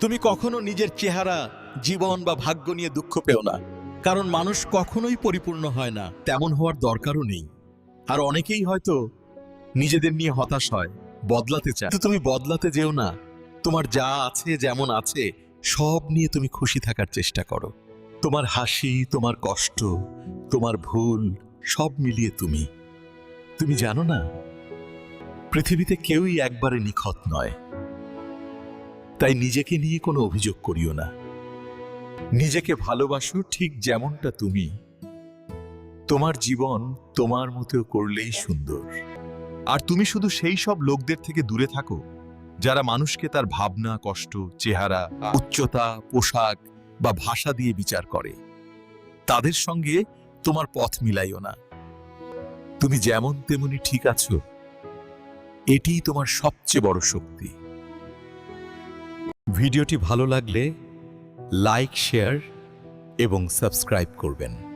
তুমি কখনো নিজের চেহারা, জীবন বা ভাগ্য নিয়ে দুঃখ পেও না। কারণ মানুষ কখনোই পরিপূর্ণ হয় না, তেমন হওয়ার দরকারও নেই। আর অনেকেই হয়তো নিজেদের নিয়ে হতাশ হয়, বদলাতে চায়। কিন্তু তুমি বদলাতে যেও না। তোমার যা আছে, যেমন আছে, সব নিয়ে তুমি খুশি থাকার চেষ্টা করো। তোমার হাসি, তোমার কষ্ট, তোমার ভুল, সব মিলিয়ে তুমি। তুমি জানো না? পৃথিবীতে কেউই একবারে নিখত নয়। তাই নিজেকে নিয়ে কোনো অভিযোগ করিও না। নিজেকে ভালোবাসো ঠিক যেমনটা তুমি। তোমার জীবন তোমার মতো করলেই সুন্দর। আর তুমি শুধু সেই সব লোকদের থেকে দূরে থাকো, যারা মানুষকে তার ভাবনা, কষ্ট, চেহারা, উচ্চতা, পোশাক বা ভাষা দিয়ে বিচার করে। তাদের সঙ্গে তোমার পথ মিলাইও না। তুমি যেমন তেমনি ঠিক আছো, এটিই তোমার সবচেয়ে বড় শক্তি। ভিডিওটি ভালো লাগলে লাইক শেয়ার এবং সাবস্ক্রাইব করবেন।